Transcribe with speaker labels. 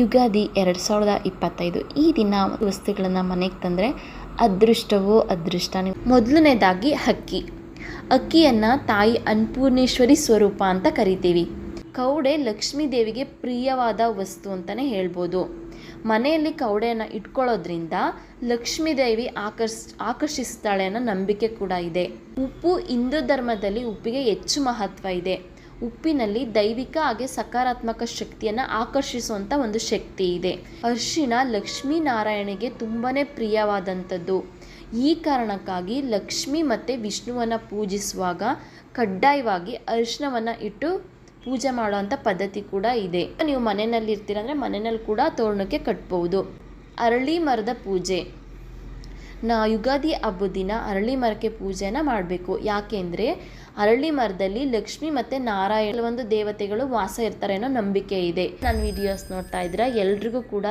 Speaker 1: ಯುಗಾದಿ ಎರಡು ಸಾವಿರದ ಇಪ್ಪತ್ತೈದು. ಈ ದಿನ ವಸ್ತುಗಳನ್ನು ಮನೆಗೆ ತಂದರೆ ಅದೃಷ್ಟವೋ ಅದೃಷ್ಟ ಮೊದಲನೇದಾಗಿ ಅಕ್ಕಿ. ಅಕ್ಕಿಯನ್ನು ತಾಯಿ ಅನ್ನಪೂರ್ಣೇಶ್ವರಿ ಸ್ವರೂಪ ಅಂತ ಕರಿತೀವಿ. ಕೌಡೆ ಲಕ್ಷ್ಮೀ ದೇವಿಗೆ ಪ್ರಿಯವಾದ ವಸ್ತು ಅಂತಲೇ ಹೇಳ್ಬೋದು. ಮನೆಯಲ್ಲಿ ಕೌಡೆಯನ್ನು ಇಟ್ಕೊಳ್ಳೋದ್ರಿಂದ ಲಕ್ಷ್ಮೀ ದೇವಿ ಆಕರ್ಷ್, ಆಕರ್ಷಿಸ್ತಾಳೆ ಅನ್ನೋ ನಂಬಿಕೆ ಕೂಡ ಇದೆ. ಉಪ್ಪು ಹಿಂದೂ ಧರ್ಮದಲ್ಲಿ ಉಪ್ಪಿಗೆ ಹೆಚ್ಚು ಮಹತ್ವ ಇದೆ. ಉಪ್ಪಿನಲ್ಲಿ ದೈವಿಕ ಹಾಗೆ ಸಕಾರಾತ್ಮಕ ಶಕ್ತಿಯನ್ನು ಆಕರ್ಷಿಸುವಂಥ ಒಂದು ಶಕ್ತಿ ಇದೆ. ಅರಿಶಿಣ ಲಕ್ಷ್ಮೀನಾರಾಯಣಿಗೆ ತುಂಬಾ ಪ್ರಿಯವಾದಂಥದ್ದು. ಈ ಕಾರಣಕ್ಕಾಗಿ ಲಕ್ಷ್ಮಿ ಮತ್ತು ವಿಷ್ಣುವನ್ನು ಪೂಜಿಸುವಾಗ ಕಡ್ಡಾಯವಾಗಿ ಅರಿಶಿಣವನ್ನು ಇಟ್ಟು ಪೂಜೆ ಮಾಡುವಂಥ ಪದ್ಧತಿ ಕೂಡ ಇದೆ. ನೀವು ಮನೆಯಲ್ಲಿ ಇರ್ತೀರ ಅಂದರೆ ಮನೆಯಲ್ಲಿ ಕೂಡ ತೋರಣಕ್ಕೆ ಕಟ್ಬೋದು. ಅರಳಿ ಮರದ ಪೂಜೆ. ನಾ ಯುಗಾದಿ ಹಬ್ಬದ ದಿನ ಅರಳಿ ಮರಕ್ಕೆ ಪೂಜೆನ ಮಾಡಬೇಕು. ಯಾಕೆಂದರೆ ಅರಳಿ ಮರದಲ್ಲಿ ಲಕ್ಷ್ಮಿ ಮತ್ತು ನಾರಾಯಣ ಒಂದು ದೇವತೆಗಳು ವಾಸ ಇರ್ತಾರೆ ಅನ್ನೋ ನಂಬಿಕೆ ಇದೆ. ನಾನು ವಿಡಿಯೋಸ್ ನೋಡ್ತಾ ಇದ್ರೆ ಎಲ್ರಿಗೂ ಕೂಡ